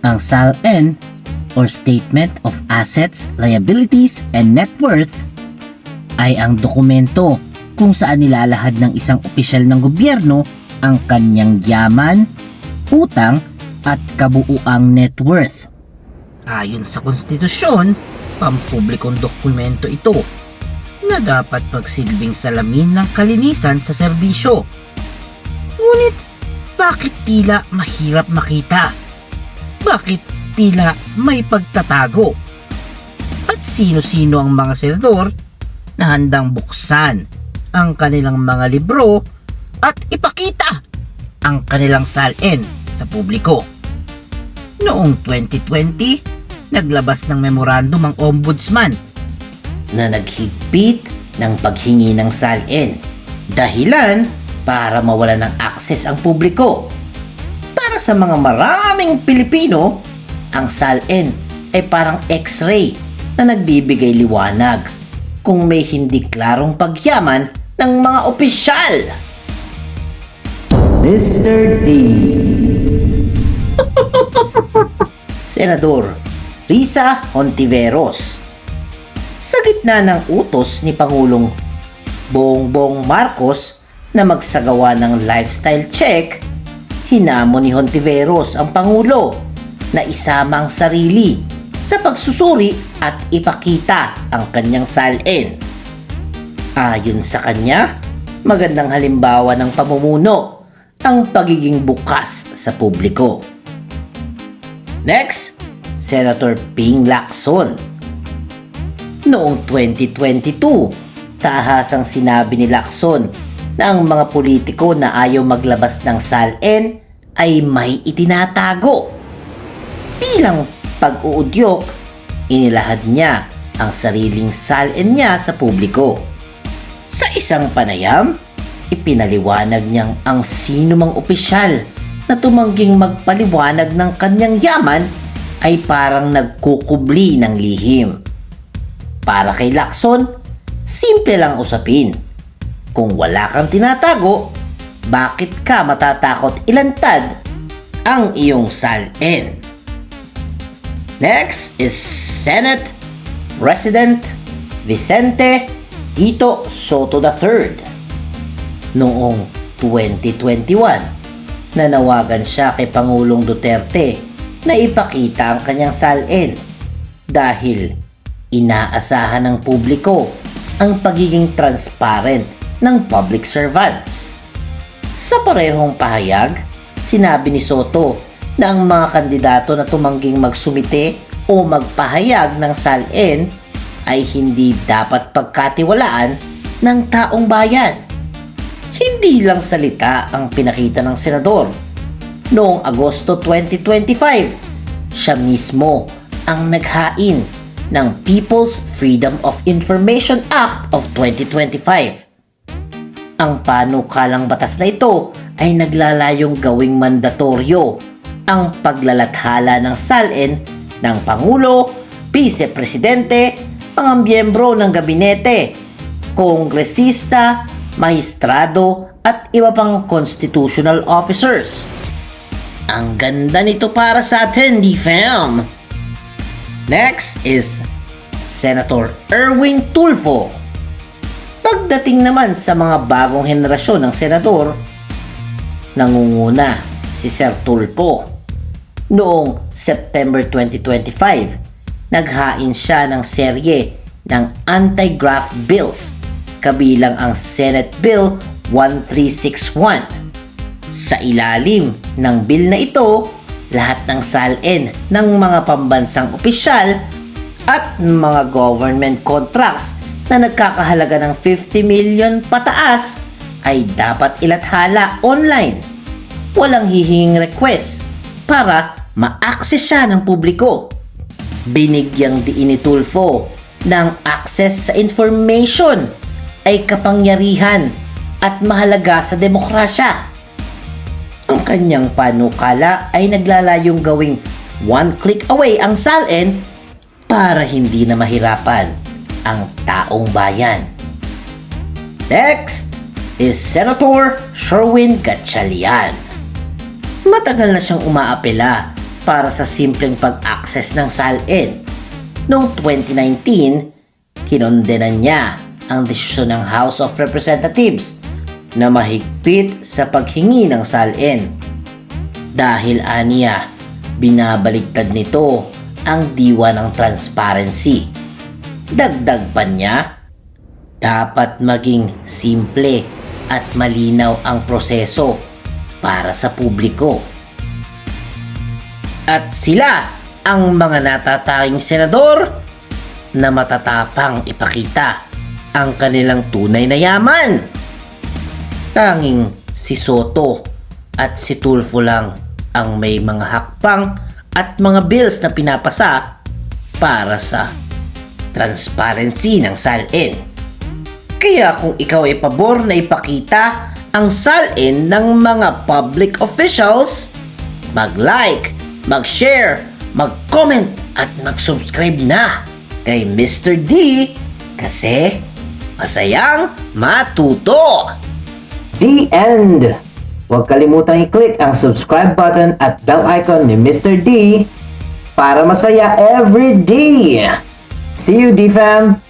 Ang SALN or Statement of Assets, Liabilities, and Net Worth ay ang dokumento kung saan nilalahad ng isang opisyal ng gobyerno ang kanyang yaman, utang, at kabuuang net worth. Ayon sa konstitusyon, pampublikong dokumento ito na dapat pagsilbing salamin ng kalinisan sa serbisyo. Ngunit bakit tila mahirap makita? Bakit tila may pagtatago? At sino-sino ang mga senador na handang buksan ang kanilang mga libro at ipakita ang kanilang salin sa publiko? Noong 2020, naglabas ng memorandum ang ombudsman na naghigpit ng paghingi ng salin. Dahilan para mawala ng akses ang publiko. Sa mga maraming Pilipino, ang salin ay parang x-ray na nagbibigay liwanag kung may hindi klarong pagyaman ng mga opisyal. Mr. D Senador Risa Hontiveros Sa gitna ng utos ni Pangulong Bongbong Marcos na magsagawa ng lifestyle check, hinamon ni Hontiveros ang Pangulo na isama ang sarili sa pagsusuri at ipakita ang kanyang salin. Ayon sa kanya, magandang halimbawa ng pamumuno ang pagiging bukas sa publiko. Next, Senator Ping Lacson. Noong 2022, tahasang sinabi ni Lacson na ang mga politiko na ayaw maglabas ng salin ay may itinatago. Bilang pag-uudyok, inilahad niya ang sariling salin niya sa publiko. Sa isang panayam, ipinaliwanag niyang ang sino mang opisyal na tumangging magpaliwanag ng kanyang yaman ay parang nagkukubli ng lihim. Para kay Lacson, simple lang usapin. Kung wala kang tinatago, bakit ka matatakot ilantad ang iyong salin? Next is Senate President Vicente Tito Soto III. Noong 2021, nanawagan siya kay Pangulong Duterte na ipakita ang kanyang salin dahil inaasahan ng publiko ang pagiging transparent ng public servants. Sa parehong pahayag, sinabi ni Soto na ang mga kandidato na tumangging magsumite o magpahayag ng salin ay hindi dapat pagkatiwalaan ng taong bayan. Hindi lang salita ang pinakita ng senador. Noong Agosto 2025, siya mismo ang naghain ng People's Freedom of Information Act of 2025. Ang panukalang batas na ito ay naglalayong gawing mandatoryo ang paglalathala ng salin ng Pangulo, Vice Presidente, mga miyembro ng gabinete, kongresista, maestrado at iba pang constitutional officers. Ang ganda nito para sa atin, di fam! Next is Senator Erwin Tulfo. Pagdating naman sa mga bagong henerasyon ng senador, nangunguna si Sir Tulfo. Noong September 2025, naghain siya ng serye ng anti-graft bills kabilang ang Senate Bill 1361. Sa ilalim ng bill na ito, lahat ng salin ng mga pambansang opisyal at mga government contracts na nagkakahalaga ng 50 million pataas ay dapat ilathala online. Walang hihinging request para ma-access siya ng publiko. Binigyang diin ni Tulfo ng access sa information ay kapangyarihan at mahalaga sa demokrasya. Ang kanyang panukala ay naglalayong gawing one click away ang salin para hindi na mahirapan ang taong bayan. Next is Senator Sherwin Gatchalian. Matagal na siyang umaapela para sa simpleng pag-access ng SALN. Noong 2019, kinondenan niya ang desisyon ng House of Representatives na mahigpit sa paghingi ng SALN. Dahil aniya, binabaligtad nito ang diwa ng transparency. Dagdag pa niya, dapat maging simple at malinaw ang proseso para sa publiko. At sila ang mga natatanging senador na matatapang ipakita ang kanilang tunay na yaman. Tanging si Soto at si Tulfo lang ang may mga hakbang at mga bills na pinapasa para sa transparency ng SALN. Kaya kung ikaw ay pabor na ipakita ang SALN ng mga public officials, mag-like, mag-share, mag-comment at mag-subscribe na kay Mr. D kasi masayang matuto! The end! Huwag kalimutang i-click ang subscribe button at bell icon ni Mr. D para masaya every day! See you, D-Fam!